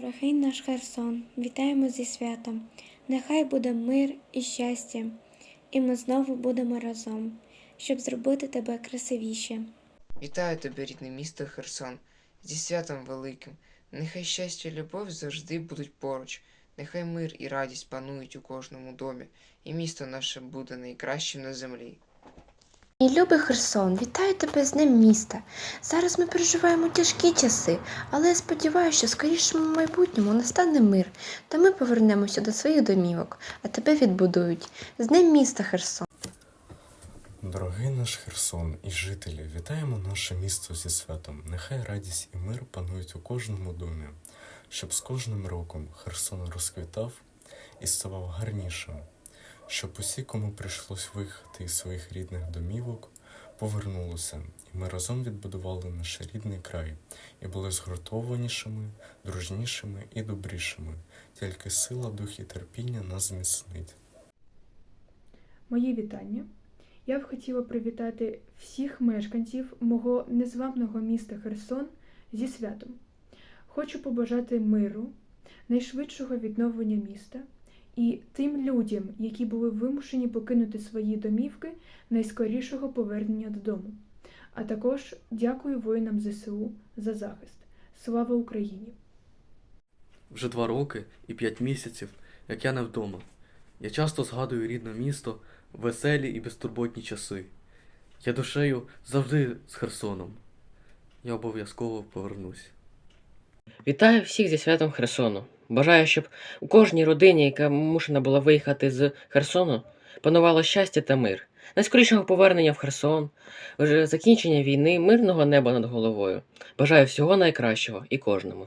Дорогий наш Херсон, вітаємо зі святом. Нехай буде мир і щастя, і ми знову будемо разом, щоб зробити тебе красивіше. Вітаю тебе, рідне місто Херсон, зі святом великим. Нехай щастя і любов завжди будуть поруч. Нехай мир і радість панують у кожному домі, і місто наше буде найкращим на землі. Мій любий Херсон, вітаю тебе з Днем міста. Зараз ми переживаємо тяжкі часи, але я сподіваюся, що скорішому майбутньому настане мир, та ми повернемося до своїх домівок, а тебе відбудують. З Днем міста Херсон. Дорогий наш Херсон і жителі, вітаємо наше місто зі святом. Нехай радість і мир панують у кожному домі, щоб з кожним роком Херсон розквітав і ставав гарнішим, щоб усі, кому прийшлось виїхати із своїх рідних домівок, повернулися, і ми разом відбудували наш рідний край і були згуртованішими, дружнішими і добрішими. Тільки сила, дух і терпіння нас зміцнить. Мої вітання. Я б хотіла привітати всіх мешканців мого незламного міста Херсон зі святом. Хочу побажати миру, найшвидшого відновлення міста і тим людям, які були вимушені покинути свої домівки, найскорішого повернення додому. А також дякую воїнам ЗСУ за захист. Слава Україні! Вже два роки і п'ять місяців, як я не вдома. Я часто згадую рідне місто, веселі і безтурботні часи. Я душею завжди з Херсоном. Я обов'язково повернусь. Вітаю всіх зі святом Херсону. Бажаю, щоб у кожній родині, яка мушена була виїхати з Херсону, панувало щастя та мир. Найскорішого повернення в Херсон, закінчення війни, мирного неба над головою. Бажаю всього найкращого і кожному.